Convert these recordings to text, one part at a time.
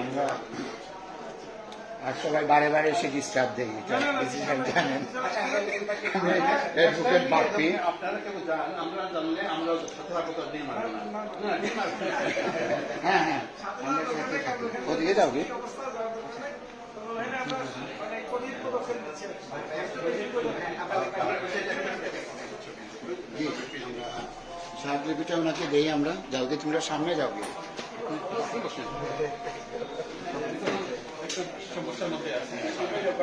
আমরা আর সবাই বারে বারে এসে ডিস্টার্ব দেয় এটা ডিসিশন জানেন অ্যাডভোকেট বাপ্পি হ্যাঁ হ্যাঁ আমরা সাথে থাকি। ওদিকে যাও কি সাহায্যটা ওনাকে দেই আমরা যাও তোমরা সামনে যাও একটু সমস্যার মধ্যে এটা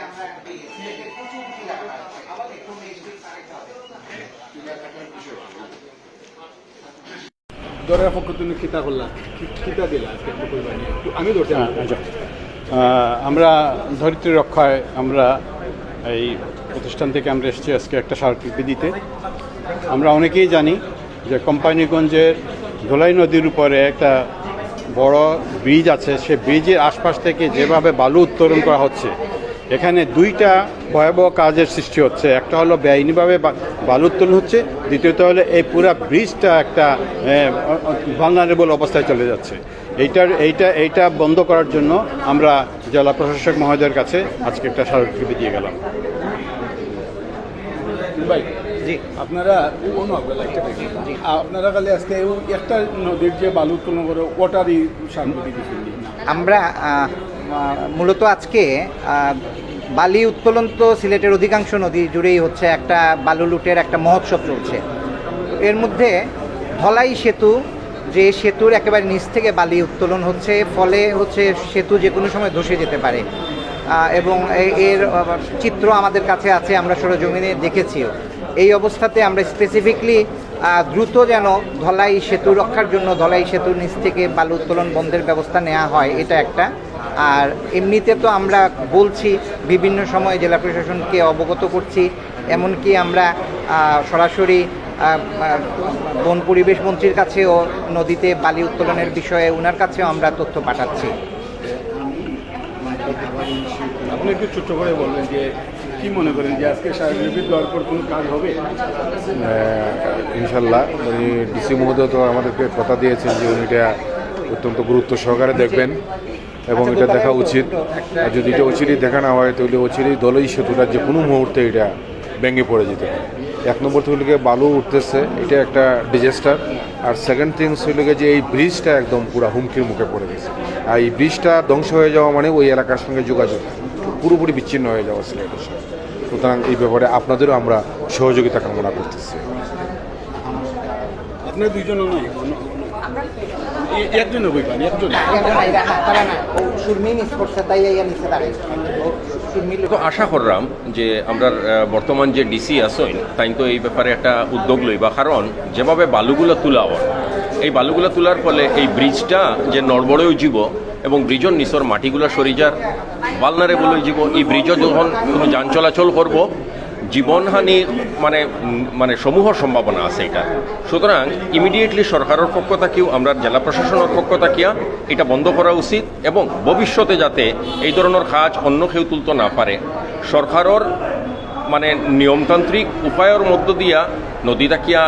কি দরের পক্ষ তুমি খিতা খিতা আমি হ্যাঁ, আচ্ছা। আমরা ধরিত্রী রক্ষায় আমরা এই প্রতিষ্ঠান থেকে আমরা এসেছি আজকে একটা স্মারকলিপি দিতে। আমরা অনেকেই জানি যে কোম্পানিগঞ্জের ধোলাই নদীর উপরে একটা বড় ব্রিজ আছে। সে ব্রিজের আশপাশ থেকে যেভাবে বালু উত্তোলন করা হচ্ছে এখানে দুইটা ভয়াবহ কাজের সৃষ্টি হচ্ছে। একটা হলো বেআইনিভাবে বা- বালু উত্তোলন হচ্ছে দ্বিতীয়ত হলো এই পুরা ব্রিজটা একটা ভালনারেবল অবস্থায় চলে যাচ্ছে। এইটার এইটা এইটা বন্ধ করার জন্য আমরা জেলা প্রশাসক মহোদয়ের কাছে আজকে একটা স্মারকলিপি দিয়ে গেলাম। ভাই জি আপনারা আপনারা খালি আজকে ও একটা নদীর যে বালু করে ওটারই আমরা মূলত আজকে বালি উত্তোলন তো সিলেটের অধিকাংশ নদী জুড়েই হচ্ছে একটা বালু লুটের একটা মহোৎসব চলছে। এর মধ্যে ধলাই সেতু, যে সেতুর একেবারে নিচ থেকে বালি উত্তোলন হচ্ছে, ফলে হচ্ছে সেতু যে কোনো সময় ধসে যেতে পারে। এবং এর চিত্র আমাদের কাছে আছে, আমরা সরজমিনে দেখেছিও। এই অবস্থাতে আমরা স্পেসিফিকলি দ্রুত যেন ধলাই সেতু রক্ষার জন্য ধলাই সেতুর নিচ থেকে বালু উত্তোলন বন্ধের ব্যবস্থা নেওয়া হয় এটা একটা। আর এমনিতে তো আমরা বলছি বিভিন্ন সময় জেলা প্রশাসনকে অবগত করছি এমনকি আমরা সরাসরি বন পরিবেশ মন্ত্রীর কাছেও নদীতে বালি উত্তোলনের বিষয়ে ওনার কাছেও আমরা তথ্য পাঠাচ্ছি। আপনি একটু ছোট্ট করে বলবেন যে কি মনে করেন যে আজকে সার্বিক দেওয়ার পর কোনো কাজ হবে? ইনশাল্লাহ। উনি ডিসি মহোদয় তো আমাদেরকে কথা দিয়েছেন যে উনি এটা অত্যন্ত গুরুত্ব সহকারে দেখবেন এবং এটা দেখা উচিত। আর যদি এটা অচিরেই দেখা না হয় তাহলে অচিরেই দলই সেতুটা যে কোনো মুহূর্তে এটা ভেঙে পড়ে যেতে এক নম্বর গিয়ে বালু উঠতেছে এটা একটা ডিজাস্টার আর সেকেন্ড থিংস হইল যে এই ব্রিজটা একদম পুরো হুমকির মুখে পড়ে গেছে। আর এই ব্রিজটা ধ্বংস হয়ে যাওয়া মানে ওই এলাকার সঙ্গে যোগাযোগ। পুরোপুরি বিচ্ছিন্ন হয়ে যাওয়া সিলেটের সঙ্গে। সুতরাং এই ব্যাপারে আপনাদেরও আমরা সহযোগিতা কামনা করতেছি। আপনার দুইজনও নয় একজন একজন। তো আশা করলাম যে আমরা বর্তমান যে ডিসি আসইন তাই তো এই ব্যাপারে একটা উদ্যোগ লইবা। কারণ যেভাবে বালুগুলো তোলা হয়, এই বালুগুলো তোলার ফলে এই ব্রিজটা যে নড়বড়েও জীব এবং ব্রিজের নিচর মাটিগুলো সরি যার বালনারেবল জীব, এই ব্রিজও যখন যান চলাচল করব জীবনহানির মানে মানে সমূহ সম্ভাবনা আছে এটা। সুতরাং ইমিডিয়েটলি সরকারের পক্ষ থেকেও, আমরা জেলা প্রশাসনের পক্ষ থাকিয়া এটা বন্ধ করা উচিত এবং ভবিষ্যতে যাতে এই ধরনের কাজ অন্য কেউ তুলতে না পারে। সরকারের মানে নিয়মতান্ত্রিক উপায়ের মধ্য দিয়া নদী তাকিয়া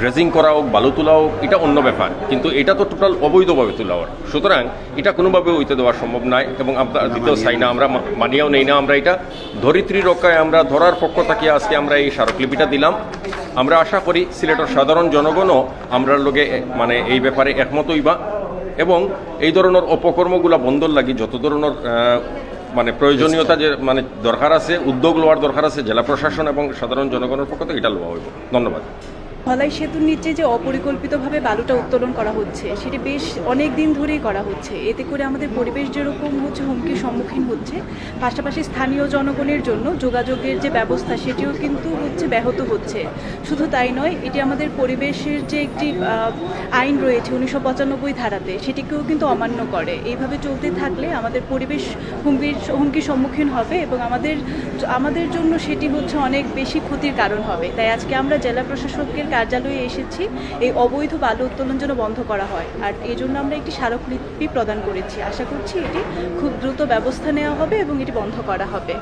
ড্রেজিং করা হোক, বালু তোলা হোক, এটা অন্য ব্যাপার। কিন্তু এটা তো টোটাল অবৈধভাবে তোলা হয়। সুতরাং এটা কোনোভাবে হইতে দেওয়া সম্ভব নয় এবং আমরা দিতেও চাই না আমরা মানিয়াও নেই না আমরা এটা। ধরিত্রী রক্ষায় আমরা ধরার পক্ষ তাকিয়া আজকে আমরা এই স্মারকলিপিটা দিলাম। আমরা আশা করি সিলেটের সাধারণ জনগণও আমরা লোকে মানে এই ব্যাপারে একমত হইবা। এবং এই ধরনের অপকর্মগুলা বন্ধর লাগি যত ধরনের মানে প্রয়োজনীয়তা যে মানে দরকার আছে, উদ্যোগ লওয়ার দরকার আছে, জেলা প্রশাসন এবং সাধারণ জনগণের পক্ষ থেকে এটা লওয়া হইব। ধন্যবাদ। ধলাই সেতুর নিচে যে অপরিকল্পিতভাবে বালুটা উত্তোলন করা হচ্ছে, সেটি বেশ অনেক দিন ধরেই করা হচ্ছে। এতে করে আমাদের পরিবেশ যেরকম হচ্ছে, হুমকির সম্মুখীন হচ্ছে, পাশাপাশি স্থানীয় জনগণের জন্য যোগাযোগের যে ব্যবস্থা, সেটিও কিন্তু হচ্ছে ব্যাহত হচ্ছে। শুধু তাই নয়, এটি আমাদের পরিবেশের যে একটি আইন রয়েছে উনিশশো পঁচানব্বই ধারাতে, সেটিকেও কিন্তু অমান্য করে। এইভাবে চলতে থাকলে আমাদের পরিবেশ হুমকির হুমকির সম্মুখীন হবে এবং আমাদের আমাদের জন্য সেটি হচ্ছে অনেক বেশি ক্ষতির কারণ হবে। তাই আজকে আমরা জেলা প্রশাসকের কার্যালয়ে এসেছি, এই অবৈধ বালু উত্তোলন যেন বন্ধ করা হয়। আর এই জন্য আমরা একটি স্মারকলিপি প্রদান করেছি। আশা করছি এটি খুব দ্রুত ব্যবস্থা নেওয়া হবে এবং এটি বন্ধ করা হবে।